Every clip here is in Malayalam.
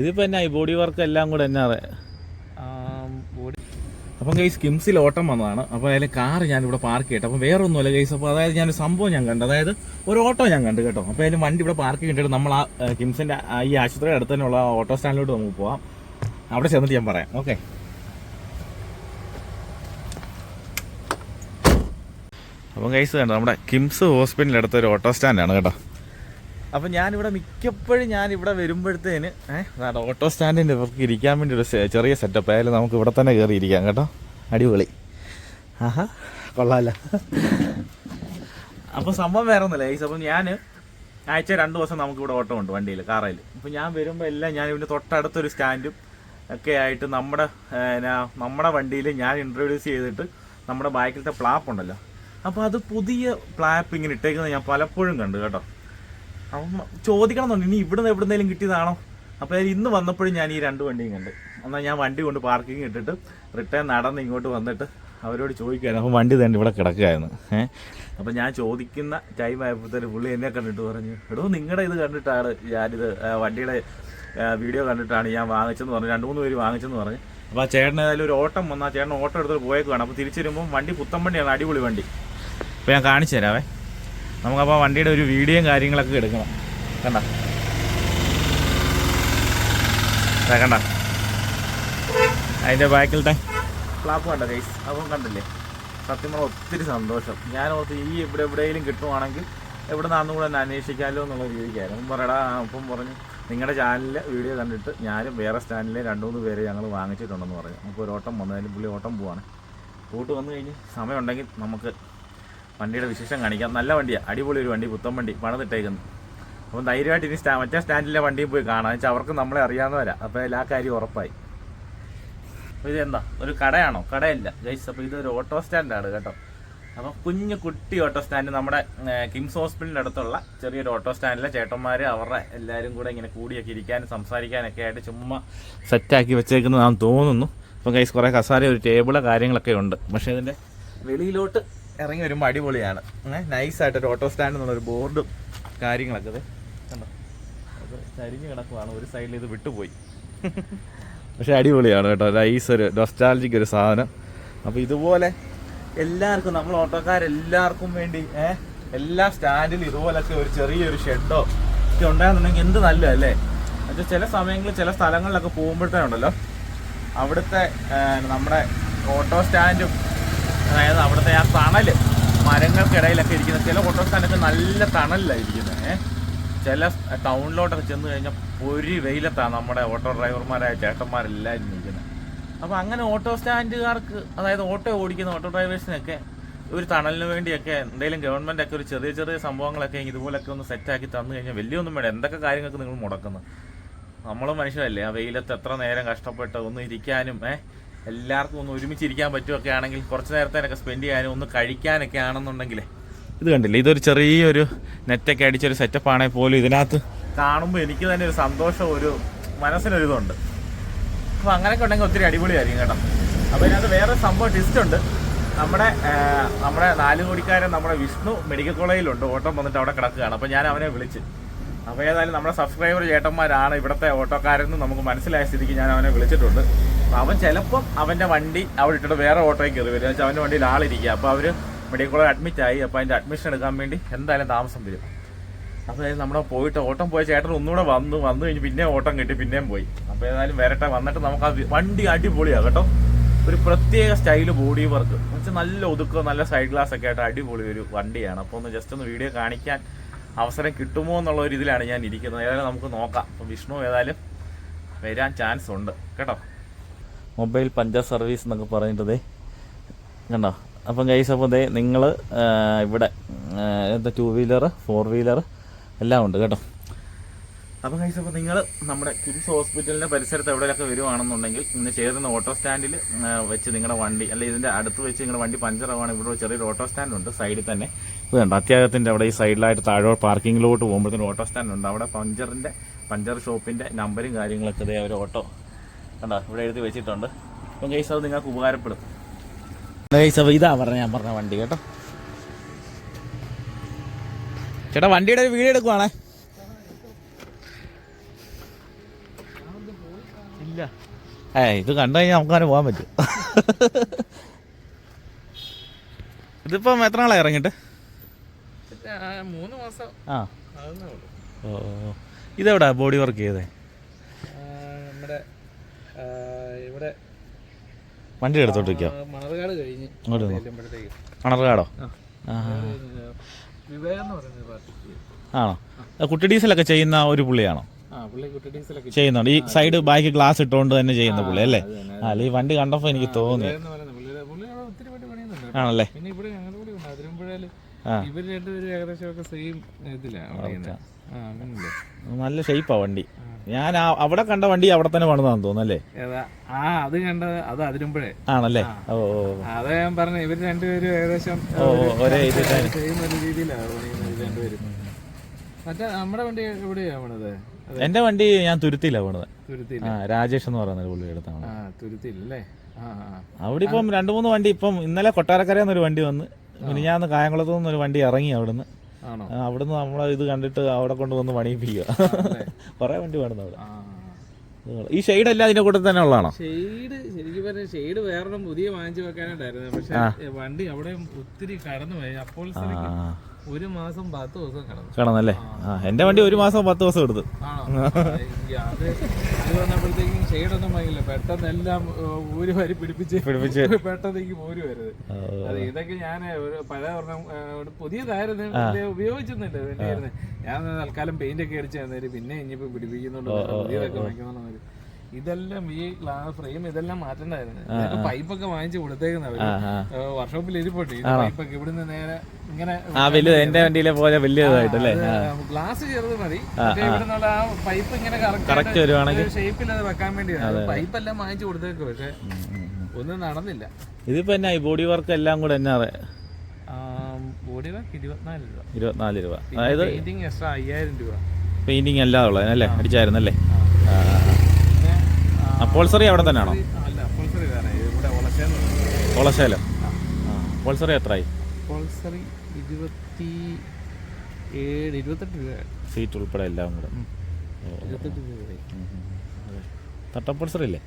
ഇതിപ്പോ എന്നാ ഈ ബോഡി വർക്ക് എല്ലാം കൂടെ എന്നാ ബോഡി അപ്പം ഗൈസ് കിംസിൽ ഓട്ടം വന്നതാണ്. അപ്പോൾ അതിൽ കാർ ഞാൻ ഇവിടെ പാർക്ക് ചെയ്യട്ടെ അപ്പോൾ വേറെ ഒന്നുമല്ല ഗൈസ് അപ്പോൾ അതായത് ഞാനൊരു സംഭവം ഞാൻ കണ്ടു. അതായത് ഒരു ഓട്ടോ ഞാൻ കണ്ടു കേട്ടോ. അപ്പോൾ അതിന് വണ്ടി ഇവിടെ പാർക്ക് ചെയ്തിട്ട് നമ്മൾ ആ കിംസിന്റെ കിംസിന്റെ ഈ ആശുപത്രിയുടെ അടുത്ത് തന്നെയുള്ള ഓട്ടോ സ്റ്റാൻഡിലോട്ട് നമുക്ക് പോവാം. അവിടെ ചെന്നിട്ട് ഞാൻ പറയാം. ഓക്കെ അപ്പം ഗൈസ് കണ്ടോ നമ്മുടെ കിംസ് ഹോസ്പിറ്റലിന്റെ അടുത്ത ഒരു ഓട്ടോ സ്റ്റാൻഡാണ് കേട്ടോ. അപ്പം ഞാനിവിടെ മിക്കപ്പോഴും ഞാൻ ഇവിടെ വരുമ്പോഴത്തേന് ഏഹ് ഓട്ടോ സ്റ്റാൻഡിന്റെ ഇവർക്ക് ഇരിക്കാൻ വേണ്ടി ഒരു ചെറിയ സെറ്റപ്പ് ആയാലും നമുക്ക് ഇവിടെ തന്നെ കയറി ഇരിക്കാം കേട്ടോ. അടിപൊളി. ആഹാ കൊള്ളാമല്ല അപ്പോൾ സംഭവം വേറെ ഒന്നുമില്ല ഗൈസ് അപ്പം ഞാൻ ആഴ്ച രണ്ട് ദിവസം നമുക്ക് ഇവിടെ ഓട്ടോ ഉണ്ട് വണ്ടിയിൽ കാറയിൽ അപ്പോൾ ഞാൻ വരുമ്പോൾ എല്ലാം ഞാൻ ഇവിടെ തൊട്ടടുത്തൊരു സ്റ്റാൻഡും ഒക്കെ ആയിട്ട് നമ്മുടെ നമ്മുടെ വണ്ടിയിൽ ഞാൻ ഇൻട്രൊഡ്യൂസ് ചെയ്തിട്ട് നമ്മുടെ ബാക്കിലത്തെ പ്ലാപ്പ് ഉണ്ടല്ലോ. അപ്പോൾ അത് പുതിയ പ്ലാപ്പ് ഇങ്ങനെ ഇട്ടേക്കുന്നത് ഞാൻ പലപ്പോഴും കണ്ടു കേട്ടോ. അപ്പം ചോദിക്കണം എന്നുണ്ട് ഇനി ഇവിടുന്ന് എവിടുന്നേലും കിട്ടിയതാണോ? അപ്പോൾ ഇന്ന് വന്നപ്പോഴും ഞാൻ ഈ രണ്ട് വണ്ടിയും കണ്ട്. എന്നാൽ ഞാൻ വണ്ടി കൊണ്ട് പാർക്കിംഗ് ഇട്ടിട്ട് റിട്ടേൺ നടന്ന് ഇങ്ങോട്ട് വന്നിട്ട് അവരോട് ചോദിക്കുകയായിരുന്നു. അപ്പോൾ വണ്ടി തന്നെ ഇവിടെ കിടക്കുകയായിരുന്നു. ഏഹ് അപ്പോൾ ഞാൻ ചോദിക്കുന്ന ടൈം ആയപ്പോഴത്തേന് പുള്ളി എന്നെ കണ്ടിട്ട് പറഞ്ഞു എടോ നിങ്ങളുടെ ഇത് കണ്ടിട്ടാണ് ഞാനിത് വണ്ടിയുടെ വീഡിയോ കണ്ടിട്ടാണ് ഞാൻ വാങ്ങിച്ചെന്ന് പറഞ്ഞു. രണ്ട് മൂന്ന് പേര് വാങ്ങിച്ചെന്ന് പറഞ്ഞു. അപ്പോൾ ആ ചേട്ടൻ ഏതായാലും ഒരു ഓട്ടം വന്നാൽ ചേട്ടൻ ഓട്ടം എടുത്തിട്ട് പോയേക്കുവാണ്. അപ്പോൾ തിരിച്ചു വരുമ്പോൾ വണ്ടി പുത്തൻ വണ്ടിയാണ് അടിപൊളി വണ്ടി. അപ്പോൾ ഞാൻ കാണിച്ചു തരാവേ. നമുക്കപ്പോൾ വണ്ടിയുടെ ഒരു വീഡിയോയും കാര്യങ്ങളൊക്കെ എടുക്കണം. കണ്ട? കണ്ട? അതിന്റെ ബാക്കിലത്തെ ഫ്ലാപ്പ് കണ്ട ഗൈസ് അപ്പം കണ്ടില്ലേ? സത്യം പറഞ്ഞാൽ ഒത്തിരി സന്തോഷം. ഞാൻ ഓർത്ത് ഈ ഇവിടെ എവിടെയെങ്കിലും കിട്ടുവാണെങ്കിൽ എവിടെ നിന്നാന്നും കൂടെ ഒന്ന് അന്വേഷിക്കാമല്ലോ എന്നുള്ള രീതിക്കായിരുന്നു. പറയടാ അപ്പം പറഞ്ഞു നിങ്ങളുടെ ചാനലിലെ വീഡിയോ കണ്ടിട്ട് ഞാനും വേറെ സ്റ്റാൻഡിലെ രണ്ട് മൂന്ന് പേര് ഞങ്ങൾ വാങ്ങിച്ചിട്ടുണ്ടെന്ന് പറഞ്ഞു. നമുക്ക് ഒരു ഓട്ടം വന്നതിന് പുള്ളി ഓട്ടം പോവാണ്. കൂട്ട് വന്നു കഴിഞ്ഞ് സമയമുണ്ടെങ്കിൽ നമുക്ക് വണ്ടിയുടെ വിശേഷം കാണിക്കാം. നല്ല വണ്ടിയാണ് അടിപൊളി ഒരു വണ്ടി പുത്തൻ വണ്ടി പണിതിട്ടേക്കുന്നു. അപ്പം ധൈര്യമായിട്ട് ഇനി സ്റ്റാ മറ്റേ സ്റ്റാൻഡിലെ വണ്ടിയും പോയി കാണാം. വെച്ചാൽ അവർക്ക് നമ്മളെ അറിയാവുന്നവരാ അപ്പോൾ എല്ലാ കാര്യം ഉറപ്പായി. അപ്പോൾ ഇതെന്താ? ഒരു കടയാണോ? കടയല്ല. ഗൈസ് അപ്പോൾ ഇതൊരു ഓട്ടോ സ്റ്റാൻഡാണ് കേട്ടോ. അപ്പോൾ കുഞ്ഞു കുട്ടി ഓട്ടോ സ്റ്റാൻഡ് നമ്മുടെ കിംസ് ഹോസ്പിറ്റലിന്റെ അടുത്തുള്ള ചെറിയൊരു ഓട്ടോ സ്റ്റാൻഡിലെ ചേട്ടന്മാർ അവരുടെ എല്ലാവരും കൂടെ ഇങ്ങനെ കൂടിയൊക്കെ ഇരിക്കാനും സംസാരിക്കാനൊക്കെ ആയിട്ട് ചുമ്മാ സെറ്റാക്കി വെച്ചേക്കുന്നതാണെന്ന് തോന്നുന്നു. അപ്പം ഗൈസ് കുറേ കസാര ഒരു ടേബിൾ കാര്യങ്ങളൊക്കെ ഉണ്ട്. പക്ഷേ ഇതിന്റെ വെളിയിലോട്ട് ഇറങ്ങി വരുമ്പോൾ അടിപൊളിയാണ്. നൈസായിട്ട് ഒരു ഓട്ടോ സ്റ്റാൻഡ് എന്നുള്ളൊരു ബോർഡും കാര്യങ്ങളൊക്കെ ഇത് കണ്ടോ? അത് ചരിഞ്ഞ് കിടക്കുവാണ്. ഒരു സൈഡിൽ ഇത് വിട്ടുപോയി. പക്ഷേ അടിപൊളിയാണ് കേട്ടോ. നൈസ് ഒരു ഡൊസ്റ്റാലജിക്ക് ഒരു സാധനം. അപ്പോൾ ഇതുപോലെ എല്ലാവർക്കും നമ്മൾ ഓട്ടോക്കാരെല്ലാവർക്കും വേണ്ടി എല്ലാ സ്റ്റാൻഡിലും ഇതുപോലൊക്കെ ഒരു ചെറിയൊരു ഷെഡോ ഒക്കെ ഉണ്ടാകുന്നുണ്ടെങ്കിൽ എന്ത് നല്ലതല്ലേ എന്നുവെച്ചാൽ ചില സമയങ്ങളിൽ ചില സ്ഥലങ്ങളിലൊക്കെ പോകുമ്പോഴത്തേനുണ്ടല്ലോ അവിടുത്തെ നമ്മുടെ ഓട്ടോ സ്റ്റാൻഡും അതായത് അവിടുത്തെ ആ തണൽ മരങ്ങൾക്കിടയിലൊക്കെ ഇരിക്കുന്ന ചില ഓട്ടോ സ്റ്റാൻഡൊക്കെ നല്ല തണലിലാണ് ഇരിക്കുന്നത് ചില ടൗണിലോട്ടൊക്കെ ചെന്ന് കഴിഞ്ഞാൽ പൊരി വെയിലത്താണ് നമ്മുടെ ഓട്ടോ ഡ്രൈവർമാരായ ചേട്ടന്മാരെല്ലാവരും ഇരിക്കുന്നത് അപ്പോൾ അങ്ങനെ ഓട്ടോ സ്റ്റാൻഡുകാർക്ക് അതായത് ഓട്ടോ ഓടിക്കുന്ന ഓട്ടോ ഡ്രൈവേഴ്സിനൊക്കെ ഒരു തണലിന് വേണ്ടിയൊക്കെ എന്തെങ്കിലും ഗവൺമെന്റ് ഒക്കെ ഒരു ചെറിയ ചെറിയ സംഭവങ്ങളൊക്കെ ഇതുപോലൊക്കെ ഒന്ന് സെറ്റാക്കി തന്നു കഴിഞ്ഞാൽ വലിയൊന്നും വേണ്ട. എന്തൊക്കെ കാര്യങ്ങൾക്ക് നിങ്ങൾ മുടക്കുന്നു? നമ്മളും മനുഷ്യരല്ലേ ആ വെയിലത്ത് എത്ര നേരം കഷ്ടപ്പെട്ട് ഒന്ന് ഇരിക്കാനും ഏഹ് എല്ലാവർക്കും ഒന്ന് ഒരുമിച്ച് ഇരിക്കാൻ പറ്റുമൊക്കെ ആണെങ്കിൽ കുറച്ച് നേരത്തേനൊക്കെ സ്പെൻഡ് ചെയ്യാനും ഒന്ന് കഴിക്കാനൊക്കെ ആണെന്നുണ്ടെങ്കിൽ ഇത് കണ്ടില്ലേ? ഇതൊരു ചെറിയൊരു നെറ്റൊക്കെ അടിച്ചൊരു സെറ്റപ്പ് ആണെങ്കിൽ പോലും ഇതിനകത്ത്. കാണുമ്പോൾ എനിക്ക് തന്നെ ഒരു സന്തോഷം ഒരു മനസ്സിനൊരിതുണ്ട്. അപ്പോൾ അങ്ങനെയൊക്കെ ഉണ്ടെങ്കിൽ ഒത്തിരി അടിപൊളിയായിരിക്കും കേട്ടോ. അപ്പോൾ ഇതിനകത്ത് വേറെ സംഭവം ടിസ്റ്റ് ഉണ്ട്. നമ്മുടെ നമ്മുടെ നാല് കോടിക്കാരൻ നമ്മുടെ വിഷ്ണു മെഡിക്കൽ കോളേജിലുണ്ട് ഓട്ടം വന്നിട്ട് അവിടെ കിടക്കുകയാണ്. അപ്പോൾ ഞാൻ അവനെ വിളിച്ച്. അപ്പോൾ ഏതായാലും നമ്മുടെ സബ്സ്ക്രൈബർ ചേട്ടന്മാരാണ് ഇവിടുത്തെ ഓട്ടോക്കാരെന്ന് നമുക്ക് മനസ്സിലായ സ്ഥിതിക്ക് ഞാൻ അവനെ വിളിച്ചിട്ടുണ്ട്. അവൻ ചിലപ്പോൾ അവന്റെ വണ്ടി അവിടെ ഇട്ടിട്ട് വേറെ ഓട്ടോയിൽ കയറി വരും. വെച്ചാൽ അവന്റെ വണ്ടിയിൽ ആളിരിക്കുക. അപ്പോൾ അവർ മെഡിക്കൽ കോളേജ് അഡ്മിറ്റ് ആയി. അപ്പോൾ അതിന്റെ അഡ്മിഷൻ എടുക്കാൻ വേണ്ടി എന്തായാലും താമസം വരും. അപ്പോൾ നമ്മുടെ പോയിട്ട് ഓട്ടം പോയ ചേട്ടൻ ഒന്നുകൂടെ വന്നു. വന്നു കഴിഞ്ഞ് പിന്നെ ഓട്ടം കിട്ടി പിന്നെയും പോയി. അപ്പോൾ ഏതായാലും വരട്ടെ. വന്നിട്ട് നമുക്ക് ആ വണ്ടി അടിപൊളിയാണ് കേട്ടോ. ഒരു പ്രത്യേക സ്റ്റൈൽ ബോഡി വർക്ക് എന്നുവെച്ചാൽ നല്ല ഒതുക്കം നല്ല സൈഡ് ഗ്ലാസ് ഒക്കെ ആയിട്ട് അടിപൊളി ഒരു വണ്ടിയാണ്. അപ്പോൾ ഒന്ന് ജസ്റ്റ് ഒന്ന് വീഡിയോ കാണിക്കാൻ അവസരം കിട്ടുമോ എന്നുള്ള ഒരു ഇതിലാണ് ഞാൻ ഇരിക്കുന്നത്. ഏതായാലും നമുക്ക് നോക്കാം. അപ്പോൾ വിഷ്ണു ഏതായാലും വരാൻ ചാൻസ് ഉണ്ട്. കേട്ടോ. മൊബൈൽ പഞ്ചർ സർവീസ് എന്നൊക്കെ പറഞ്ഞിട്ടതേ കണ്ടോ? അപ്പം കൈസ് അപ്പോൾ ദേ നിങ്ങൾ ഇവിടെ എന്താ ടു വീലർ ഫോർ വീലർ എല്ലാം ഉണ്ട് കേട്ടോ. അപ്പം കൈസ് അപ്പോൾ നിങ്ങൾ നമ്മുടെ കിംസ് ഹോസ്പിറ്റലിന്റെ പരിസരത്ത് എവിടെയൊക്കെ വരുവാണെന്നുണ്ടെങ്കിൽ ഇന്ന് ചേരുന്ന ഓട്ടോ സ്റ്റാൻഡിൽ വെച്ച് നിങ്ങളുടെ വണ്ടി അല്ലെങ്കിൽ ഇതിന്റെ അടുത്ത് വെച്ച് നിങ്ങളുടെ വണ്ടി പഞ്ചറാവാണ് ഇവിടെ ഒരു ചെറിയൊരു ഓട്ടോ സ്റ്റാൻഡ് ഉണ്ട് സൈഡിൽ തന്നെ. ഇത് കണ്ടോ? അത്യാവശ്യത്തിന്റെ അവിടെ ഈ സൈഡിലായിട്ട് താഴെ പാർക്കിങ്ങിലോട്ട് പോകുമ്പോഴത്തേനും ഓട്ടോ സ്റ്റാൻഡ് ഉണ്ട്. അവിടെ പഞ്ചറിന്റെ പഞ്ചർ ഷോപ്പിന്റെ നമ്പരും കാര്യങ്ങളൊക്കെ ഇതേ ഒരു ഓട്ടോ കണ്ടോ ഇവിടെ എഴുതി വെച്ചിട്ടുണ്ട്. അപ്പം ഗൈസ് അത് നിങ്ങൾക്ക് ഉപകാരപ്പെടും. ഗൈസ് അപ്പോൾ ഇതാ പറഞ്ഞ ഞാൻ പറഞ്ഞ വണ്ടി കേട്ടോ. ചേട്ടാ വണ്ടിയുടെ ഒരു വീഡിയോ എടുക്കുവാണേ. ഇല്ല. ഏ ഇത് കണ്ടു കഴിഞ്ഞാൽ നമുക്ക് അങ്ങനെ പോകാൻ പറ്റും. ഇതിപ്പം എത്ര നാളായി ഇറങ്ങിയിട്ട്? മൂന്ന് മാസം. ആ. ഓ. ഇതെവിടാ ബോഡി വർക്ക് ചെയ്തേ? നമ്മുടെ ഇവിടെ വണ്ടി എടുത്തോട്ട് വയ്ക്കോ മണർകാട് കഴിഞ്ഞ് മണർകാടോ? ആ. ആ എന്ന് പറയുന്ന പാർട്ടി ആണോ? ആ, കുട്ടി ഡീസലൊക്കെ ചെയ്യുന്ന ഒരു പുള്ളിയാണോ? ആ പുള്ളി കുട്ടി ഡീസലൊക്കെ ചെയ്യുന്നുണ്ട്. ഈ സൈഡ് ബാക്കി ഗ്ലാസ് ഇട്ടുകൊണ്ട് തന്നെ ചെയ്യുന്ന പുള്ളി അല്ലേ? അല്ല ഈ വണ്ടി കണ്ടപ്പോൾ എനിക്ക് തോന്നി ആണല്ലേ? പിന്നെ ഇവിടെ ഞങ്ങളുടെ കൂടെ ഉണ്ട്. അതിരമ്പുഴയിൽ ആ. ഇവർ രണ്ടുപേരും ഏകദേശം ഒക്കെ സെയിം ഇതിലാണ് നല്ല ഷേപ്പാ വണ്ടി. ഞാൻ അവിടെ കണ്ട വണ്ടി അവിടെ തന്നെ പണിതാന്ന് തോന്നുന്നല്ലേ ഏതാ? ആ അത് കണ്ടത് അത് അതിരുമ്പഴേ ആണല്ലേ? ഓ അത് ഞാൻ പറഞ്ഞ ഇവർ രണ്ടുപേരും ഏകദേശം ഒരേ രീതിയിലാണ് രണ്ടുപേരും. മറ്റേ നമ്മുടെ വണ്ടി എവിടെയാ പോണത് എന്റെ വണ്ടി ഞാൻ തുരുത്തിയില്ല പോണത് രാജേഷ് എന്ന് പറയുന്ന പുള്ളി എടുത്താണ് തുരുത്തിയില്ലേ അവിടെ ഇപ്പം രണ്ടു മൂന്ന് വണ്ടി ഇപ്പം ഇന്നലെ കൊട്ടാരക്കരയിൽ ഒരു വണ്ടി വന്ന് മിനിഞ്ഞാന്ന് കായംകുളത്തു നിന്ന് ഒരു വണ്ടി ഇറങ്ങി അവിടുന്ന്. അവിടുന്ന് നമ്മളെ ഇത് കണ്ടിട്ട് അവിടെ കൊണ്ടുവന്ന് പണിയിപ്പിക്കുക. കുറേ വണ്ടി വേണം അവിടെ. ഈ ഷെയ്ഡ് അല്ല അതിന്റെ കൂടെ തന്നെ ഉള്ളതാണോ? ഷെയ്ഡ് ശരിക്കും പറഞ്ഞ ഷെയ്ഡ് വേറെ പുതിയ വാങ്ങിച്ചു വെക്കാനായിട്ടായിരുന്നു. പക്ഷെ വണ്ടി അവിടെ ഒത്തിരി കടന്നു പോയി അപ്പോൾ ഒരു മാസം പത്ത് ദിവസം കടന്നു. കിടന്നല്ലേ? ആ. എന്റെ വണ്ടി ഒരു മാസം പത്ത് ദിവസം എടുത്ത്. ആണോ? ഈ അത് അത് വന്നപ്പോഴത്തേക്കും ഷെയ്ഡൊന്നും വാങ്ങില്ല പെട്ടെന്ന് എല്ലാം ഊരി വരി പിടിപ്പിച്ച് പിടിപ്പിച്ച്. പെട്ടെന്നേക്ക് പോരി വരുത് അത് ഇതൊക്കെ ഞാൻ ഒരു പഴയ ഒരെണ്ണം ഏഹ്, പുതിയതായിരുന്നു. ഉപയോഗിച്ചൊന്നുമില്ല വേണ്ടിയായിരുന്നു ഞാൻ തൽക്കാലം പെയിന്റ് ഒക്കെ അടിച്ചു തന്നേര്. പിന്നെ ഇനിയിപ്പോ പിടിപ്പിക്കുന്നുണ്ട്. പുതിയതൊക്കെ വാങ്ങിക്കുന്നുണ്ട് ഇതെല്ലാം ഈ ഫ്രെയിം ഇതെല്ലാം മാറ്റണ്ടായിരുന്നു. പൈപ്പൊക്കെ വാങ്ങിച്ചു കൊടുത്തേക്കുന്ന വർഷോപ്പിൽ ആ. ആ വർക്ക്ഷോപ്പിൽ ഇരിപ്പുണ്ട് ഈ പൈപ്പൊക്കെ ഇവിടുന്ന് നേരെ ഇങ്ങനെ എന്റെ വണ്ടിയിലെ പോലെ വലിയതായിട്ടല്ലേ ഗ്ലാസ് ചെറുത് മതി. ഇവിടുന്നുള്ള ആ പൈപ്പ് ഇങ്ങനെ കറക്റ്റ് വരുവാണെങ്കിൽ ഷേപ്പിൽ അത് വെക്കാൻ വേണ്ടിയാണ്. പൈപ്പ് എല്ലാം വാങ്ങിച്ചു കൊടുത്തേക്ക് പക്ഷെ ഒന്നും നടന്നില്ല. ഇതിപ്പോ എന്നാ ബോഡി വർക്ക് എല്ലാം കൂടെ എന്നാ ബോഡി വർക്ക് ഇരുപത്തിനാല് രൂപ. ഇരുപത്തിനാല് രൂപ. അതായത് പെയിന്റിംഗ് എക്സ്ട്രാ അയ്യായിരം രൂപ. പെയിന്റിങ് എല്ലാം ഉള്ളതല്ലേ? അടിച്ചായിരുന്നല്ലേ? ആ, അപ്പോൾസറി അവിടെ തന്നെയാണോ? അല്ല പോൾസറി വേറെ. ഇവിടെ എത്രയായി പോൾസറി ഇരുപത്തി ഏഴ് ഇരുപത്തെട്ട് രൂപ. സീറ്റ് ഉൾപ്പെടെ എല്ലാം കൂടെ. ഇരുപത്തെട്ട്. അതെ. തട്ടപ്പോൾസറി ഇല്ലേ?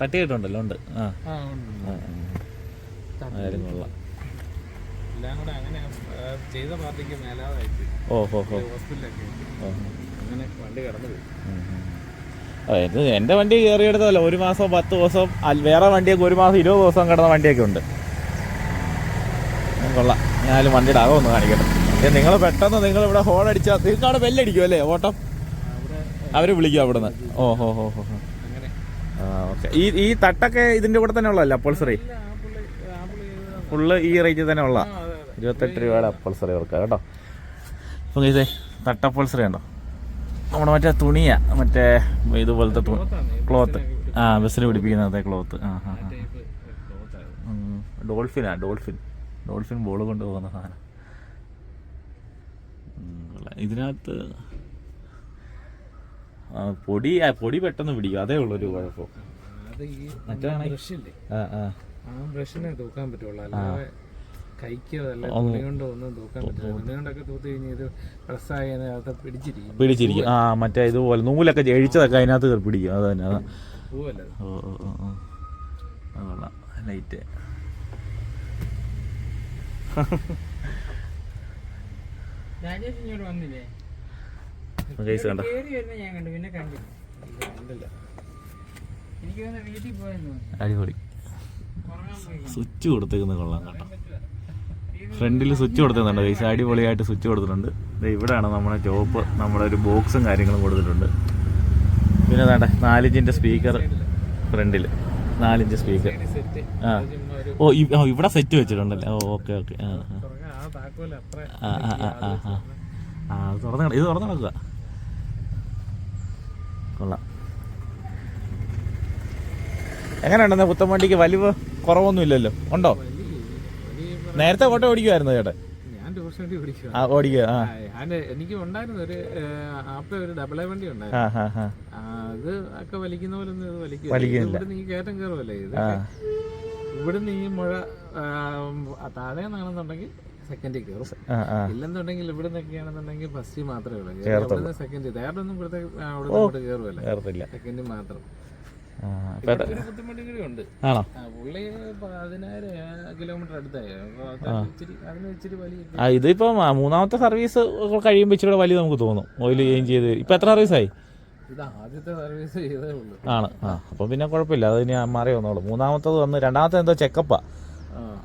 തട്ടിയിട്ടുണ്ടല്ലോ ഉണ്ട്. ആ. ആയാലും കൊള്ളാം. എല്ലാം കൂടെ അങ്ങനെ ചെയ്ത പാർട്ടിക്ക് മേലാതായിട്ട്. ഓ ഹോ. ഹോ ഹോസ്പിറ്റലൊക്കെ അങ്ങനെ വണ്ടി കടന്നു പോയി. ഇത് എന്റെ വണ്ടി കയറിയെടുത്തതല്ല ഒരു മാസം പത്ത് ദിവസം വേറെ വണ്ടിയൊക്കെ ഒരു മാസം ഇരുപത് ദിവസം കിടന്ന വണ്ടിയൊക്കെ ഉണ്ട്. കൊള്ളാം. ഞാനും വണ്ടിയുടെ അകം ഒന്ന് കാണിക്കട്ടെ. നിങ്ങൾ പെട്ടെന്ന് നിങ്ങൾ ഇവിടെ ഹോൺ അടിച്ചാൽ നിങ്ങൾക്ക് അവിടെ ബെല്ലടിക്കും അല്ലേ? ഓട്ടം? അവർ അവർ വിളിക്കും അവിടെ നിന്ന് ഓ ഹോ ഹോ ഹോ ആ ഓക്കെ. ഈ ഈ തട്ടൊക്കെ ഇതിന്റെ കൂടെ തന്നെ ഉള്ളതല്ല അപ്പോൾസറി ഫുള്ള് ഈ റേഞ്ചിൽ തന്നെ ഉള്ള. ഇരുപത്തെട്ട് രൂപയുടെ അപ്പോൾസറി കൊടുക്കാം കേട്ടോ. ഇപ്പം ഇതേ തട്ട അപ്പോൾസറി ഉണ്ടോ? നമ്മുടെ മറ്റേ തുണിയാ മറ്റേ ഇതുപോലത്തെ തുണി. ക്ലോത്ത് ആ ബസ്സിൽ പിടിപ്പിക്കുന്നതേ ക്ലോത്ത് ആ ആ. ഡോൾഫിനാ ഡോൾഫിൻ. ഡോൾഫിൻ ബോൾ കൊണ്ടുപോകുന്ന സാധനം. ഇതിനകത്ത് പൊടി പൊടി പെട്ടെന്ന് പിടിക്കും. അതേ ഉള്ളൊരു കുഴപ്പം. ആ ആ ആ. ബ്രഷിനെ തൂക്കാൻ പറ്റുള്ളൂ. അല്ലാതെ പിടിച്ചിരിക്കും. പിടിച്ചിരിക്കും. ആ മറ്റേ ഇതുപോലെ നൂലൊക്കെ എഴിച്ചതൊക്കെ അതിനകത്ത് പിടിക്കും. അത് തന്നെ ലൈറ്റ്. രാജേഷ് ഇങ്ങോട്ട് വന്നില്ലേ? കേസ് കണ്ട? കേറി വരുന്ന ഞാൻ കണ്ടു. പിന്നെ കണ്ടില്ല. കണ്ടില്ല. എനിക്ക് തോന്നുന്നു വീട്ടിൽ പോയെന്ന് അടിപൊളി. സ്വിച്ച് കൊടുത്തേക്കുന്ന കൊള്ളാം കേട്ടോ. ഫ്രണ്ടിൽ സ്വിച്ച് കൊടുത്തിട്ടുണ്ട്. കൈസ് അടിപൊളിയായിട്ട് സ്വിച്ച് കൊടുത്തിട്ടുണ്ട്. ഇവിടെയാണ് നമ്മുടെ ചോപ്പ് നമ്മുടെ ഒരു ബോക്സും കാര്യങ്ങളും കൊടുത്തിട്ടുണ്ട്. പിന്നെ വേണ്ട നാലിഞ്ചിന്റെ സ്പീക്കർ ഫ്രണ്ടിൽ നാലിഞ്ച് സ്പീക്കർ ആ. ഓ ഇവിടെ സെറ്റ് വെച്ചിട്ടുണ്ടല്ലേ? ഓ ഓക്കെ ഓക്കെ ആ ആ. ആ ആ ആ ഇത് തുറന്നു നടക്കുക. കൊള്ളാം. എങ്ങനെയുണ്ടെന്ന് പുത്തൻവണ്ടിക്ക് വലിവ് കുറവൊന്നുമില്ലല്ലോ ഉണ്ടോ? നേരത്തെ ഓട്ടോ ഓടിക്കുമായിരുന്നു ചേട്ടാ ഞാൻ ട്യൂഷൻ വണ്ടി പിടിക്കുക ആ ഓടിക്കുക ആ. ഞാൻ എനിക്ക് ഉണ്ടായിരുന്നു ഒരു ആപ്പിൾ ഒരു ഡബിൾ എ വണ്ടി ഉണ്ടായിരുന്നു. ആ ആ ആ, അത് ഒക്കെ വലിക്കുന്ന പോലെ ഒന്നും ഇത് വലിക്കും വലിക്കുന്നില്ല. ഇവിടെ നീ കയറ്റം കയറുമല്ലേ ഇത്? ആ. ഇവിടെ നീ മുഴ താഴെ നിന്നാണെന്നുണ്ടെങ്കിൽ സെക്കൻഡിൽ കയറും. ആ ആ. ഇല്ലെന്നുണ്ടെങ്കിൽ ഇവിടെ നിന്നൊക്കെയാണെന്നുണ്ടെങ്കിൽ ഫസ്റ്റ് മാത്രമേ ഉള്ളൂ. കേറത്തുള്ളൂ. ഇവിടുന്ന് സെക്കൻഡ് തേർഡൊന്നും ഇവിടുത്തെ അവിടെ കയറുമല്ലേ സെക്കൻഡിൽ സെക്കൻഡ് മാത്രം. ആണോ? ആ, ഇതിപ്പം മൂന്നാമത്തെ സർവീസ് കഴിയുമ്പോൾ ഇച്ചിരി വലിയ നമുക്ക് തോന്നും. ഓയിൽ ചേഞ്ച് ചെയ്ത്. ഇപ്പം എത്ര സർവീസായി? സർവീസ് ഉള്ളൂ. ആണ്. ആ അപ്പം പിന്നെ കുഴപ്പമില്ല. അത് ഇനി മാറി വന്നോളൂ. മൂന്നാമത്തത് വന്ന് രണ്ടാമത്തെ എന്തോ ചെക്കപ്പാ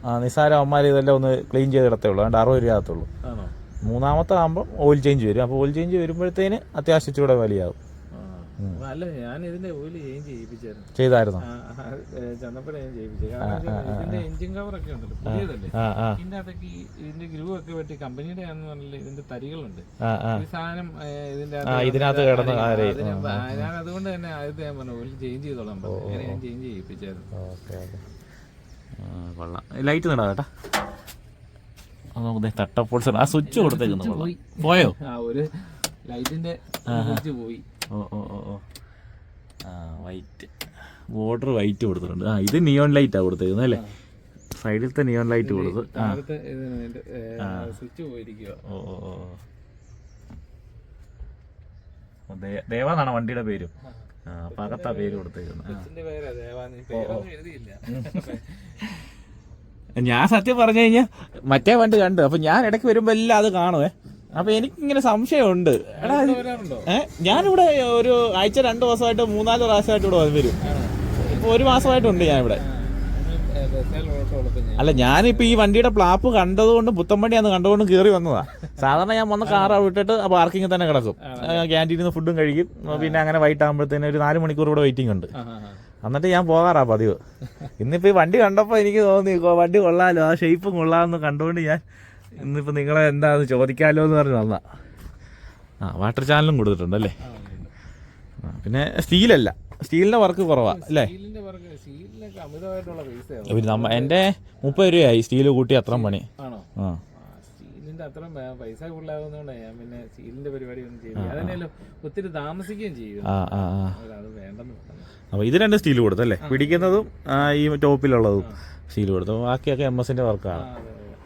ആ. നിസാര അമ്മമാർ ഇതെല്ലാം ഒന്ന് ക്ലീൻ ചെയ്തിടത്തേ ഉള്ളൂ. അതുകൊണ്ട് അറുപത് രൂപ ആകത്തുള്ളൂ. മൂന്നാമത്തെ ആകുമ്പോൾ ഓയിൽ ചേഞ്ച് വരും. അപ്പോൾ ഓയിൽ ചേഞ്ച് വരുമ്പോഴത്തേന് അത്യാവശ്യം ഇച്ചിരി വലിയാകും അല്ല ഞാൻ ഇതിന്റെ ഓയിൽ ചേഞ്ച് ചെയ്യിപ്പിച്ചായിരുന്നു ചെയ്തായിരുന്നു ചെന്നപ്പോഴേ ഞാൻ ചെയ്യിപ്പിച്ചു. കാരണം ഇതിന്റെ എഞ്ചിൻ കവർ ഒക്കെ ഉണ്ടല്ലോ പുതിയതല്ലേ? ഇതിന്റെ അകത്തേക്ക് ഇതിന്റെ ഗ്രൂ ഒക്കെ വെട്ടി കമ്പനിയുടെ ആണെന്ന് പറഞ്ഞാൽ ഇതിന്റെ തരികളുണ്ട്. ഈ സാധനം ഇതിന്റെ ആ, ഇതിനകത്ത് കിടന്ന് ആരെ- ഞാൻ അതുകൊണ്ട് തന്നെ ആദ്യത്തെ ഞാൻ പറഞ്ഞു ഓയിൽ ചേഞ്ച് ചെയ്തോളാം പറഞ്ഞു. അങ്ങനെ ഞാൻ ചേഞ്ച് ചെയ്യിപ്പിച്ചായിരുന്നു. Okay okay. കൊള്ളാം. ലൈറ്റ് നടാ കേട്ടാ. നമുക്ക് തട്ടപ്പോൾ ആ സ്വിച്ച് കൊടുത്തേക്കുന്നു പോയോ? ആ ഒരു ലൈറ്റിന്റെ സ്വിച്ച് പോയി. ഓ ഓ ഓ ഓ. ആ വൈറ്റ് ബോർഡർ വൈറ്റ് കൊടുത്തിട്ടുണ്ട്. ആ ഇത് നിയോൺ ലൈറ്റ് ആ കൊടുത്തേക്കുന്നത് അല്ലേ? സൈഡിലത്തെ നിയോൺ ലൈറ്റ് കൊടുത്ത്. സ്വിച്ച് പോയിരിക്കുക ഓ ഓ ദേവ എന്നാണ് വണ്ടിയുടെ പേരും? അപ്പൊ അകത്താ പേര് കൊടുത്തേക്കുന്നത്. ഞാൻ സത്യം പറഞ്ഞു കഴിഞ്ഞാൽ മറ്റേ വണ്ടി കണ്ടു. അപ്പൊ ഞാൻ ഇടയ്ക്ക് വരുമ്പോ എല്ലാം അത് കാണുവേ. അപ്പൊ എനിക്കിങ്ങനെ സംശയമുണ്ട്. എടാ ഞാനിവിടെ ഒരു ആഴ്ച രണ്ട് മാസമായിട്ട് മൂന്നാൽ പ്രാവശ്യമായിട്ട് ഇവിടെ വരും ഇപ്പൊ ഒരു മാസമായിട്ടുണ്ട് ഞാൻ ഇവിടെ അല്ല ഞാനിപ്പോ ഈ വണ്ടിയുടെ പ്ലാപ്പ് കണ്ടതുകൊണ്ട് പുത്തമ്പണ്ടി അന്ന് കണ്ടുകൊണ്ട് കയറി വന്നതാ. സാധാരണ ഞാൻ വന്ന കാർ വിട്ടിട്ട് പാർക്കിങ്ങിൽ തന്നെ കിടക്കും. ക്യാന്റീനിൽ നിന്ന് ഫുഡും കഴിക്കും. പിന്നെ അങ്ങനെ വൈകിട്ട് ആകുമ്പോഴത്തേന് ഒരു നാല് മണിക്കൂർ ഇവിടെ വെയിറ്റിംഗ് ഉണ്ട്. എന്നിട്ട് ഞാൻ പോകാറാ പതിവ്. ഇന്നിപ്പോ ഈ വണ്ടി കണ്ടപ്പോ എനിക്ക് തോന്നി വണ്ടി കൊള്ളാലോ. ആ ഷേപ്പും കൊള്ളാമെന്ന് കണ്ടുകൊണ്ട് ഞാൻ ഇന്നിപ്പോ നിങ്ങളെ എന്താന്ന് ചോദിക്കാമല്ലോ എന്ന് പറഞ്ഞ് വന്ന. ആ വാട്ടർ ചാനലും കൊടുത്തിട്ടുണ്ട് അല്ലേ? പിന്നെ സ്റ്റീലല്ല. സ്റ്റീലിന്റെ വർക്ക് കുറവാ അല്ലേ? നമ്മ എന്റെ മുപ്പത് രൂപയായി സ്റ്റീൽ കൂട്ടി അത്ര പണി. ആ. സ്റ്റീലിന്റെ അത്ര പൈസ കൂടുതലാവുന്നതുകൊണ്ടാണ് ഞാൻ പിന്നെ സ്റ്റീലിന്റെ പരിപാടി ഒന്നും അതന്നെയല്ലോ ഒത്തിരി താമസിക്കുകയും ചെയ്യും. അത് വേണ്ടെന്ന് അപ്പോൾ ഇത് രണ്ട് സ്റ്റീൽ കൊടുത്തല്ലേ പിടിക്കുന്നതും ഈ ടോപ്പിലുള്ളതും സ്റ്റീൽ കൊടുത്തു. ബാക്കിയൊക്കെ എം എസിന്റെ വർക്കാണ്.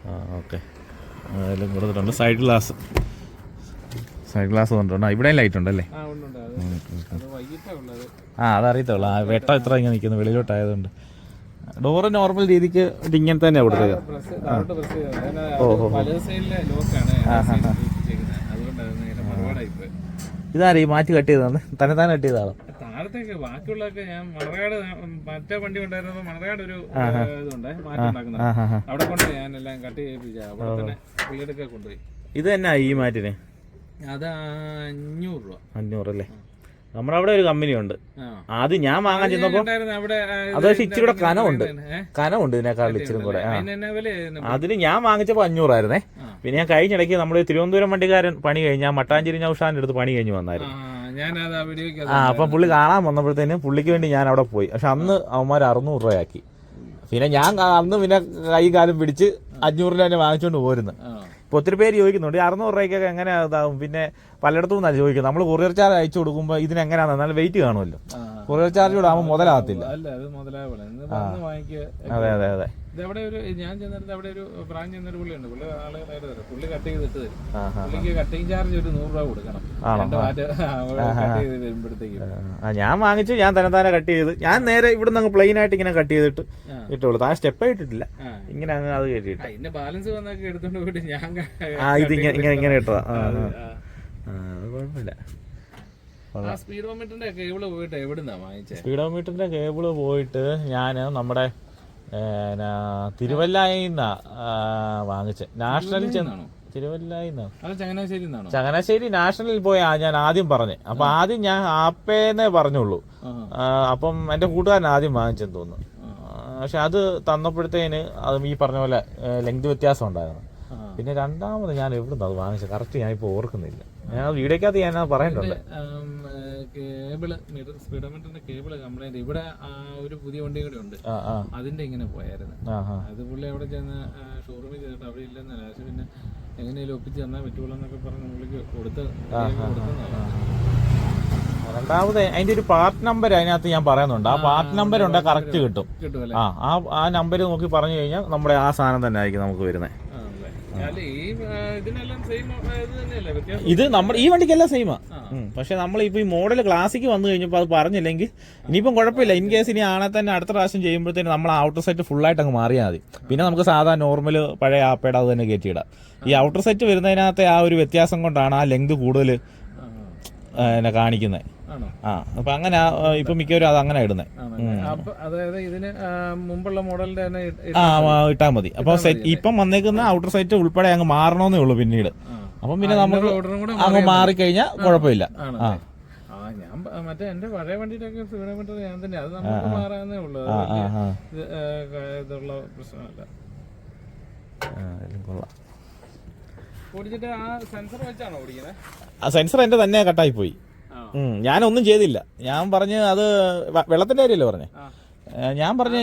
ആ ഓക്കെ. അതെല്ലാം കൊടുത്തിട്ടുണ്ട്. സൈഡ് ഗ്ലാസ് സൈഡ് ഗ്ലാസ് കൊണ്ടുണ്ട് ഇവിടെ ലൈറ്റ് ഉണ്ടല്ലേ? ആ അതറിയത്തുള്ളൂ ആ വെട്ടം ഇത്ര ഇങ്ങനെ നിൽക്കുന്നു വെളിയിലോട്ടായതുകൊണ്ട്. ഡോറ് നോർമൽ രീതിക്ക് ഇങ്ങനെ തന്നെ കൊടുത്തത്? പോയി ഇതാരീ മാറ്റി കട്ട് ചെയ്തതാണ് തന്നെ തന്നെ കട്ട് ചെയ്തതാണ് താഴത്തേക്ക് ബാക്കിയുള്ളതൊക്കെ ഞാൻ മണർകാട് മറ്റേ വണ്ടി ഉണ്ടായിരുന്നപ്പോ മണർകാട് ഒരു ഇതുണ്ട് മാറ്റി ഉണ്ടാക്കുന്നത് അവിടെ കൊണ്ട് ഞാൻ എല്ലാം കട്ട് ചെയ്യിപ്പിച്ച അവിടെ തന്നെ വീടൊക്കെ കൊണ്ടുപോയി. ഇത് തന്നെ ഈ മാറ്റിന്? അത് അഞ്ഞൂറ് രൂപ. അഞ്ഞൂറല്ലേ നമ്മുടെ അവിടെ ഒരു കമ്പനി ഉണ്ട് അത് ഞാൻ വാങ്ങാൻ ചെന്നപ്പോ ഉണ്ടായിരുന്നു അത് പക്ഷെ ഇച്ചിരി കൂടെ കനമുണ്ട്? കനമുണ്ട് ഇതിനേക്കാൾ ഇച്ചിരി കൂടെ. അതിന് ഞാൻ വാങ്ങിച്ചപ്പോൾ അഞ്ഞൂറായിരുന്നേ. പിന്നെ ഞാൻ കഴിഞ്ഞിടയ്ക്ക് നമ്മൾ തിരുവനന്തപുരം വണ്ടിക്കാരൻ പണി കഴിഞ്ഞാൽ മട്ടാഞ്ചേരി നൗഷാന്റെ അടുത്ത് പണി കഴിഞ്ഞ് വന്നായിരുന്നു. ആ അപ്പൊ പുള്ളി കാണാൻ വന്നപ്പോഴത്തേന് പുള്ളിക്ക് വേണ്ടി ഞാൻ അവിടെ പോയി. പക്ഷെ അന്ന് അവന്മാർ അറുന്നൂറ് രൂപയാക്കി. പിന്നെ ഞാൻ അന്ന് പിന്നെ കൈ കാലം പിടിച്ച് അഞ്ഞൂറിന് തന്നെ വാങ്ങിച്ചോണ്ട് പോരുന്നു. ഇപ്പൊ ഇപ്പോൾ ഒത്തിരി പേര് ചോദിക്കുന്നുണ്ട് അറുന്നൂറ് രൂപയ്ക്കൊക്കെ എങ്ങനെ ഇതാവും? പിന്നെ പലയിടത്തും നല്ല ചോദിക്കുന്നത് നമ്മൾ കൊറിയർ ചാർജ് അയച്ചു കൊടുക്കുമ്പോൾ ഇതിനെങ്ങനെയാണെന്ന് എന്നാൽ വെയിറ്റ് കാണുമല്ലോ. കൊറിയർ ചാർജ് കൂടെ ആകുമ്പോൾ മുതലാകത്തില്ല. അതെ അതെ അതെ. ഇതവിടെ ഒരു ഞാൻ ചെന്നിടത്ത് അവിടെ ഒരു ബ്രാഞ്ച് എന്നൊരു പുള്ളിയുണ്ട്. പുള്ളി ആളെ നേരെ തരും. പുള്ളി കട്ട് ചെയ്തിട്ട് തരും. പുള്ളിക്ക് കട്ടിങ് ചാർജ് ഒരു നൂറ് രൂപ കൊടുക്കണം. ഞാൻ വാങ്ങിച്ചു ഞാൻ തന്നെ തന്നെ കട്ട് ചെയ്ത്. ഞാൻ നേരെ ഇവിടെ നിന്ന് പ്ലെയിൻ ആയിട്ട് ഇങ്ങനെ കട്ട് ചെയ്തിട്ട്. ഇട്ടുള്ളൂ താൻ സ്റ്റെപ്പ് ഇട്ടിട്ടില്ല. ഇങ്ങനെ അങ്ങ് അത് കയറ്റിട്ട് ബാലൻസ് വന്നൊക്കെ എടുത്തോണ്ട് പോയിട്ട് ഞാൻ ഇത് ഇങ്ങനെ ഇങ്ങനെ ഇട്ടതാ. കുഴപ്പമില്ല. സ്പീഡോമീറ്ററിന്റെ കേബിൾ പോയിട്ട് എവിടുന്നാ വാങ്ങിച്ചത് സ്പീഡോമീറ്ററിന്റെ കേബിൾ പോയിട്ട് ഞാൻ നമ്മുടെ തിരുവല്ലായിന്നാ വാങ്ങിച്ചത് നാഷണലിൽ ചെന്നാണോ തിരുവല്ലായി ചങ്ങനാശ്ശേരി നാഷണലിൽ പോയാ ഞാൻ ആദ്യം പറഞ്ഞേ. അപ്പൊ ആദ്യം ഞാൻ ആപ്പേന്നേ പറഞ്ഞുള്ളൂ. അപ്പം എന്റെ കൂട്ടുകാരൻ ആദ്യം വാങ്ങിച്ചെന്ന് തോന്നുന്നു. പക്ഷെ അത് തന്നപ്പോഴത്തേന് അത് ഈ പറഞ്ഞ പോലെ ലെങ്ത് വ്യത്യാസം ഉണ്ടായിരുന്നു. പിന്നെ രണ്ടാമത് ഞാൻ എവിടുന്ന് അത് വാങ്ങിച്ചത്? കറക്റ്റ് ഞാൻ ഇപ്പോൾ ഓർക്കുന്നില്ല. ഞാൻ വീഡിയോക്കകത്ത് ഞാൻ ഏ, കേബിൾ മീറ്റർ സ്പീഡോമീറ്ററിന്റെ കേബിൾ കംപ്ലൈന്റ് ഇവിടെ ഒരു പുതിയ വണ്ടി കൂടെ ഉണ്ട്. അതിന്റെ ഇങ്ങനെ പോയായിരുന്നു. അത് പുള്ളി അവിടെ ചെന്ന് ഷോറൂമിൽ ചെന്നിട്ട് അവിടെ ഇല്ലെന്ന് ലാസ്റ്റ് പിന്നെ എങ്ങനെയും ഒപ്പിച്ച് തന്നാൽ പറ്റുള്ളൂ എന്നൊക്കെ പറഞ്ഞ് പുള്ളിക്ക് കൊടുത്ത് രണ്ടാമത് അതിന്റെ ഒരു പാർട്ട് നമ്പർ അതിനകത്ത് ഞാൻ പറയുന്നുണ്ട്. ആ പാർട്ട് നമ്പർ ഉണ്ട് കറക്റ്റ് കിട്ടും. ആ ആ നമ്പർ നോക്കി പറഞ്ഞു കഴിഞ്ഞാൽ നമ്മുടെ ആ സാധനം തന്നെ ആയിരിക്കും നമുക്ക് വരുന്നത്. ഇത് നമ്മൾ ഈ വണ്ടിക്കെല്ലാം സെയിമാ പക്ഷെ നമ്മൾ ഇപ്പൊ ഈ മോഡൽ ക്ലാസിക്ക് വന്നു കഴിഞ്ഞപ്പോൾ അത് പറഞ്ഞില്ലെങ്കിൽ ഇനിയിപ്പം കുഴപ്പമില്ല. ഇൻ കേസ് ഇനി ആണെ തന്നെ അടുത്ത പ്രാവശ്യം ചെയ്യുമ്പോഴത്തേന് നമ്മൾ ഔട്ടർ സെറ്റ് ഫുൾ ആയിട്ട് അങ്ങ് മാറിയാൽ മതി. പിന്നെ നമുക്ക് സാധാ നോർമൽ പഴയ ആപ്പയുടെ അത് തന്നെ കയറ്റിയിടാം. ഈ ഔട്ടർ സെറ്റ് വരുന്നതിനകത്തെ ആ ഒരു വ്യത്യാസം കൊണ്ടാണ് ആ ലെങ്ത് കൂടുതൽ കാണിക്കുന്നത് ആ അപ്പൊ അങ്ങനെ ഇപ്പൊ മിക്കവരും അത് അങ്ങനെ ഇടുന്നത്? അതായത് ഇതിന് മുമ്പുള്ള മോഡലിന്റെ തന്നെ ആ ആ, ഇട്ടാ മതി. അപ്പൊ ഇപ്പം വന്നേക്കുന്ന ഔട്ടർ സെറ്റ് ഉൾപ്പെടെ അങ്ങ് മാറണമെന്നേ ഉള്ളൂ പിന്നീട്. അപ്പൊ പിന്നെ നമ്മൾ നമുക്ക് അങ്ങ് മാറിക്കഴിഞ്ഞാൽ കുഴപ്പമില്ല. ആ ഞാൻ മറ്റേ എന്റെ പഴയ വണ്ടിയുടെ ഒക്കെ കിലോമീറ്റർ ഞാൻ തന്നെ. അത് നമുക്ക് മാറാന്നേ ഉള്ളൂ. ഇതുള്ള പ്രശ്നമല്ല. ആ, ഓടിച്ചിട്ട് ആ സെൻസർ വെച്ചാണോ ഓടിക്കുന്നത് ആ സെൻസർ എന്റെ തന്നെ കട്ടായി പോയി. ഞാനൊന്നും ചെയ്തില്ല. ഞാൻ പറഞ്ഞ് അത് വെള്ളത്തിന്റെ കാര്യമല്ലേ പറഞ്ഞേ? ഞാൻ പറഞ്ഞ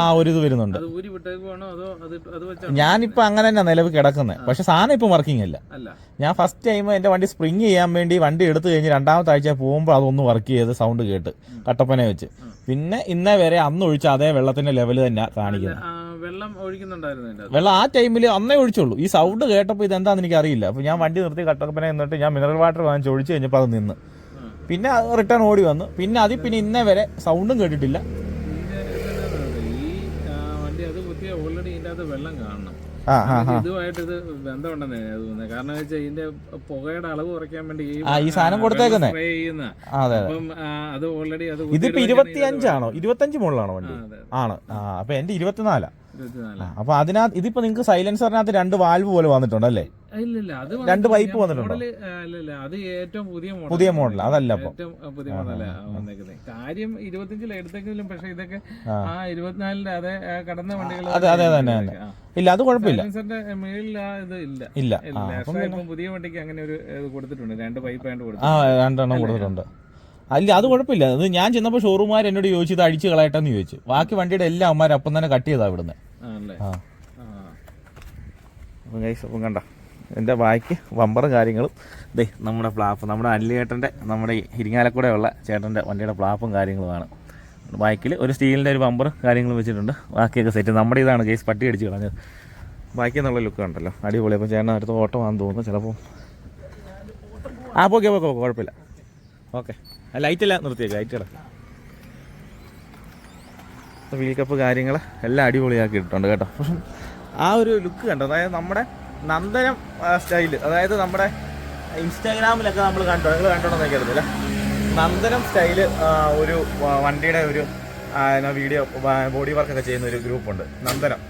ആ ഒരു ഇത് വരുന്നുണ്ട്. ഞാനിപ്പോ അങ്ങനെ തന്നെ നിലവിൽ കിടക്കുന്നത് പക്ഷെ സാധനം ഇപ്പൊ വർക്കിംഗ് അല്ല. ഞാൻ ഫസ്റ്റ് ടൈം എന്റെ വണ്ടി സ്പ്രിങ് ചെയ്യാൻ വേണ്ടി വണ്ടി എടുത്തു കഴിഞ്ഞ് രണ്ടാമത്തെ ആഴ്ച പോകുമ്പോൾ അതൊന്ന് വർക്ക് ചെയ്ത് സൗണ്ട് കേട്ട് കട്ടപ്പന വെച്ച്. പിന്നെ ഇന്നേ വരെ അന്ന് ഒഴിച്ച അതേ വെള്ളത്തിന്റെ ലെവൽ തന്നെ കാണിക്കുന്നത് വെള്ളം ഒഴിക്കുന്നുണ്ടായിരുന്നു അതിന്റെ വെള്ളം ആ ടൈമിൽ അന്നേ ഒഴിച്ചുള്ളൂ. ഈ സൗണ്ട് കേട്ടപ്പോൾ എന്താണെന്ന് എനിക്ക് അറിയില്ല അപ്പൊ ഞാൻ വണ്ടി നിർത്തി കട്ടപ്പന എന്നിട്ട് ഞാൻ മിനറൽ വാട്ടർ വാങ്ങിച്ച് ഒഴിച്ച് കഴിഞ്ഞപ്പോൾ അത് നിന്ന്. പിന്നെ അത് റിട്ടേൺ ഓടി വന്നു. പിന്നെ അതിൽ പിന്നെ ഇന്നേ വരെ സൗണ്ടും കേട്ടിട്ടില്ല. ഓൾറെഡി അകത്ത് വെള്ളം കാണണം. ഇത് ഇതുമായിട്ട് ഇത് ബന്ധമുണ്ടെന്ന് തോന്നുന്നത് കാരണം വെച്ചാൽ ഇതിന്റെ പുകയുടെ അളവ് കുറയ്ക്കാൻ വേണ്ടി ഈ സാധനം കൊടുത്തേക്കുന്നേ. അതെ അതെ. അപ്പം അത് ഓൾറെഡി അത് ഇതിപ്പോ ഇരുപത്തിയഞ്ചാണോ ഇരുപത്തഞ്ച് മുകളിലാണോ വണ്ടി. ആണ്. അപ്പൊ എന്റെ ഇരുപത്തിനാലാ. അപ്പൊ അതിനകത്ത് ഇതിപ്പോ നിങ്ങൾക്ക് സൈലൻസറിനകത്ത് രണ്ട് വാൽവ് പോലെ വന്നിട്ടുണ്ട് അല്ലേ അത് രണ്ട് പൈപ്പ് വന്നിട്ടുണ്ട്? അത് ഏറ്റവും പുതിയ മോഡൽ പുതിയ മോഡൽ അതല്ല ഏറ്റവും പുതിയ വന്നേക്കുന്നത് കാര്യം ഇരുപത്തിയഞ്ചിൽ എടുത്തെങ്കിലും പക്ഷെ ഇതൊക്കെ ആ. ഇരുപത്തിനാലിന്റെ അതെ കടന്ന വണ്ടികൾ അതെ അതെ തന്നെ ഇല്ല അത് കുഴപ്പമില്ല. മേളിൽ ഇത് ഇല്ല. ഇല്ല. ഇപ്പം പുതിയ വണ്ടിക്ക് അങ്ങനെ ഒരു കൊടുത്തിട്ടുണ്ട്. രണ്ട് പൈപ്പ് ആയിട്ട് ആ രണ്ടെണ്ണം കൊടുത്തിട്ടുണ്ട്. അല്ല അത് കുഴപ്പമില്ല. അത് ഞാൻ ചെന്നപ്പോൾ ഷോറൂമാർ എന്നോട് ചോദിച്ചു ഇത് അടിച്ച് കളയട്ടെന്ന് ചോദിച്ചു. ബാക്കി വണ്ടിയുടെ എല്ലാ അമ്മമാരും അപ്പം തന്നെ കട്ട് ചെയ്താ ഇവിടുന്ന്. ആ. അപ്പം ഗൈസ് അപ്പം കണ്ട? എന്റെ ബാക്കി വമ്പറും കാര്യങ്ങളും. ദേ നമ്മുടെ ഫ്ലാപ്പ് നമ്മുടെ അല്ലിയേട്ടന്റെ നമ്മുടെ ഈ ഇരിങ്ങാലക്കൂടെയുള്ള ചേട്ടന്റെ വണ്ടിയുടെ ഫ്ലാപ്പും കാര്യങ്ങളുമാണ്. ബാക്കിൽ ഒരു സ്റ്റീലിന്റെ ഒരു ബമ്പറും കാര്യങ്ങളും വെച്ചിട്ടുണ്ട്. ബാക്കിയൊക്കെ സെറ്റ് നമ്മുടെ ഇതാണ് കേസ് പട്ടി അടിച്ച് കളഞ്ഞത്. ബാക്കി എന്നുള്ള ലുക്ക് ഉണ്ടല്ലോ. അടിപൊളി. അപ്പോൾ ചേട്ടൻ അടുത്ത ഓട്ടമാണെന്ന് തോന്നുന്നു. ചിലപ്പോൾ ആ പോക്കെ പോക്കെ പോക്കെ. കുഴപ്പമില്ല. ഓക്കെ ലൈറ്റ് എല്ലാം നിർത്തിയേക്ക്. ലൈറ്റ് കിടക്കും വീൽ കപ്പ് കാര്യങ്ങൾ എല്ലാം അടിപൊളിയാക്കി ഇട്ടിട്ടുണ്ട് കേട്ടോ. പക്ഷെ ആ ഒരു ലുക്ക് കണ്ടോ? അതായത് നമ്മുടെ നന്ദനം സ്റ്റൈൽ അതായത് നമ്മുടെ ഇൻസ്റ്റാഗ്രാമിലൊക്കെ നമ്മൾ കണ്ടോ? നിങ്ങൾ കണ്ടോന്ന് എനിക്കറിയില്ല നന്ദനം സ്റ്റൈൽ ഒരു വണ്ടിയുടെ ഒരു വീഡിയോ ബോഡി വർക്കൊക്കെ ചെയ്യുന്ന ഒരു ഗ്രൂപ്പുണ്ട് നന്ദനം.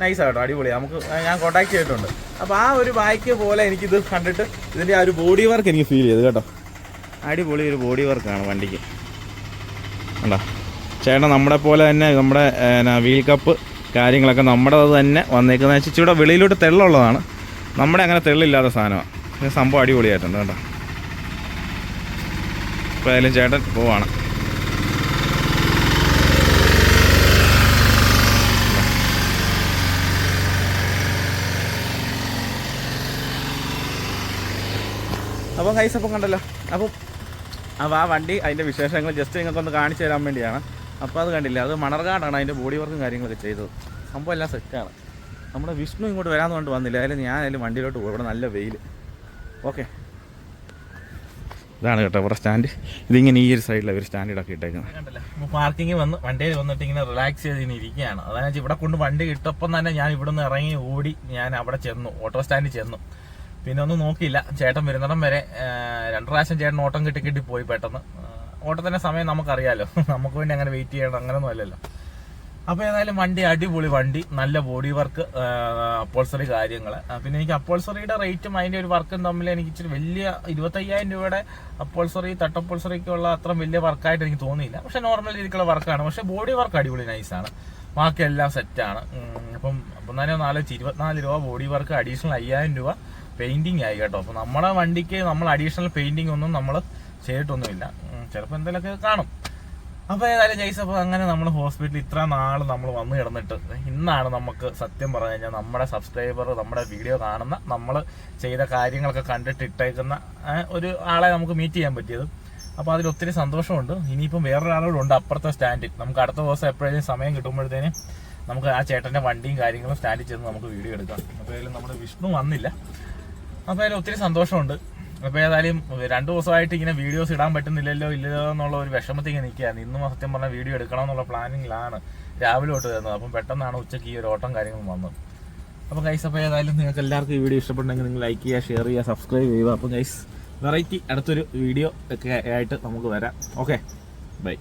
കേട്ടോ അടിപൊളി. നമുക്ക് ഞാൻ കോൺടാക്ട് ചെയ്തിട്ടുണ്ട്. അപ്പോൾ ആ ഒരു ബൈക്ക് പോലെ എനിക്കിത് കണ്ടിട്ട് ഇതിന്റെ ആ ഒരു ബോഡി വർക്ക് എനിക്ക് ഫീൽ ചെയ്തു കേട്ടോ. അടിപൊളി ഒരു ബോഡി വർക്കാണ് വണ്ടിക്ക്. കണ്ടോ? ചേട്ടൻ നമ്മളെ പോലെ തന്നെ നമ്മുടെ വീൽ കപ്പ് കാര്യങ്ങളൊക്കെ നമ്മുടെ തന്നെ വന്നേക്കുന്ന ഇച്ചിരി വെളിയിലോട്ട് തെള്ളുള്ളതാണ്. നമ്മുടെ അങ്ങനെ തെള്ളില്ലാത്ത സാധനമാണ് പക്ഷേ സംഭവം അടിപൊളിയായിട്ടുണ്ട് കേട്ടോ. ഇപ്പോൾ ഏതായാലും ചേട്ടൻ പോവാണ്. അപ്പോൾ കൈസ് അപ്പം കണ്ടല്ലോ. അപ്പം ആ വണ്ടി അതിന്റെ വിശേഷങ്ങൾ ജസ്റ്റ് നിങ്ങൾക്കൊന്ന് കാണിച്ചു തരാൻ വേണ്ടിയാണ്. അപ്പോൾ അത് കണ്ടില്ല. അത് മണർകാടാണ് അതിന്റെ ബോഡി വർക്കും കാര്യങ്ങളൊക്കെ ചെയ്തത്. സംഭവം എല്ലാം സെറ്റാണ് നമ്മുടെ വിഷ്ണു ഇങ്ങോട്ട് വരാമെന്ന് കൊണ്ട് വന്നില്ല. അതിൽ ഞാൻ അതിൽ വണ്ടിയിലോട്ട് പോകും ഇവിടെ നല്ല വെയിൽ. ഓക്കെ. ഇതാണ് കേട്ടോ ഇവിടെ സ്റ്റാൻഡ് ഇതിങ്ങനെ ഈ ഒരു സൈഡിൽ ഒരു സ്റ്റാൻഡിലൊക്കെ ഇട്ടേക്കുന്നത്. പാർക്കിംഗ് വന്ന് വണ്ടിയിൽ വന്നിട്ട് ഇങ്ങനെ റിലാക്സ് ചെയ്ത് ഇങ്ങനെ ഇരിക്കുകയാണ്. അതായത് ഇവിടെ കൊണ്ട് വണ്ടി ഇട്ടപ്പം തന്നെ ഞാൻ ഇവിടെ നിന്ന് ഇറങ്ങി ഓടി ഞാൻ അവിടെ ചെന്നു. ഓട്ടോ സ്റ്റാൻഡിൽ ചെന്നു. പിന്നെ ഒന്നും നോക്കിയില്ല. ചേട്ടൻ വരുന്നിടം വരെ രണ്ട് പ്രാവശ്യം ചേട്ടൻ ഓട്ടം കിട്ടി കിട്ടി പോയി പെട്ടെന്ന്. ഓട്ടത്തിന്റെ സമയം നമുക്കറിയാലോ. നമുക്ക് വേണ്ടി അങ്ങനെ വെയിറ്റ് ചെയ്യണം അങ്ങനെയൊന്നും അല്ലല്ലോ. അപ്പോൾ ഏതായാലും വണ്ടി അടിപൊളി വണ്ടി നല്ല ബോഡി വർക്ക് അപ്പോൾസറി കാര്യങ്ങൾ പിന്നെ എനിക്ക് അപ്പോൾസറിയുടെ റേറ്റും അതിന്റെ ഒരു വർക്കും തമ്മിൽ എനിക്ക് ഇച്ചിരി വലിയ ഇരുപത്തയ്യായിരം രൂപയുടെ അപ്പോൾസറി തട്ടപ്പോൾസറിക്കുള്ള അത്ര വലിയ വർക്കായിട്ട് എനിക്ക് തോന്നിയില്ല. പക്ഷെ നോർമൽ രീതിക്കുള്ള വർക്കാണ് പക്ഷെ ബോഡി വർക്ക് അടിപൊളി നൈസാണ് ബാക്കി എല്ലാം സെറ്റാണ് അപ്പം അപ്പം തന്നെ ഒന്ന് ആലോചിച്ച്. ഇരുപത്തിനാല് രൂപ ബോഡി വർക്ക് അഡീഷണൽ അയ്യായിരം രൂപ പെയിന്റിങ് ആയി കേട്ടോ. അപ്പൊ നമ്മുടെ വണ്ടിക്ക് നമ്മൾ അഡീഷണൽ പെയിന്റിംഗ് ഒന്നും നമ്മൾ ചെയ്തിട്ടൊന്നുമില്ല. ചിലപ്പോൾ എന്തെങ്കിലുമൊക്കെ കാണും. അപ്പോൾ ഏതായാലും ജയ്സ് അപ്പോൾ അങ്ങനെ നമ്മൾ ഹോസ്പിറ്റലിൽ ഇത്ര നാൾ നമ്മൾ വന്നു കിടന്നിട്ട് ഇന്നാണ് നമുക്ക് സത്യം പറഞ്ഞു കഴിഞ്ഞാൽ നമ്മുടെ സബ്സ്ക്രൈബർ നമ്മുടെ വീഡിയോ കാണുന്ന നമ്മൾ ചെയ്ത കാര്യങ്ങളൊക്കെ കണ്ടിട്ട് ഇട്ടേക്കുന്ന ഒരു ആളെ നമുക്ക് മീറ്റ് ചെയ്യാൻ പറ്റിയത്. അപ്പോൾ അതിൽ ഒത്തിരി സന്തോഷമുണ്ട്. ഇനിയിപ്പം വേറൊരാളോട് ഉണ്ട് അപ്പുറത്തെ സ്റ്റാൻഡിൽ. നമുക്ക് അടുത്ത ദിവസം എപ്പോഴേലും സമയം കിട്ടുമ്പോഴത്തേനും നമുക്ക് ആ ചേട്ടന്റെ വണ്ടിയും കാര്യങ്ങളും സ്റ്റാൻഡിൽ ചെന്ന് നമുക്ക് വീഡിയോ എടുക്കാം. അപ്പോൾ നമ്മുടെ വിഷ്ണു വന്നില്ല. അപ്പോൾ അതിൽ ഒത്തിരി സന്തോഷമുണ്ട്. അപ്പോൾ ഏതായാലും രണ്ടു ദിവസമായിട്ട് ഇങ്ങനെ വീഡിയോസ് ഇടാൻ പറ്റുന്നില്ലല്ലോ ഇല്ലല്ലോ എന്നുള്ള ഒരു വിഷമത്തിൽ ഇങ്ങനെ നിൽക്കുകയാണ്. ഇന്നും സത്യം പറഞ്ഞാൽ വീഡിയോ എടുക്കണം എന്നുള്ള പ്ലാനിങ്ങിലാണ് രാവിലെ തൊട്ട് തരുന്നത് അപ്പം പെട്ടെന്നാണ് ഉച്ചയ്ക്ക് ഈ ഒരു ഓട്ടം കാര്യങ്ങളും വന്നത്. അപ്പോൾ ഗൈസ് അപ്പോൾ ഏതായാലും നിങ്ങൾക്ക് എല്ലാവർക്കും ഈ വീഡിയോ ഇഷ്ടപ്പെട്ടെങ്കിൽ നിങ്ങൾ ലൈക്ക് ചെയ്യുക ഷെയർ ചെയ്യുക സബ്സ്ക്രൈബ് ചെയ്യുക. അപ്പോൾ ഗൈസ് വെറൈറ്റി അടുത്തൊരു വീഡിയോ ഒക്കെ ആയിട്ട് നമുക്ക് വരാം. Okay bye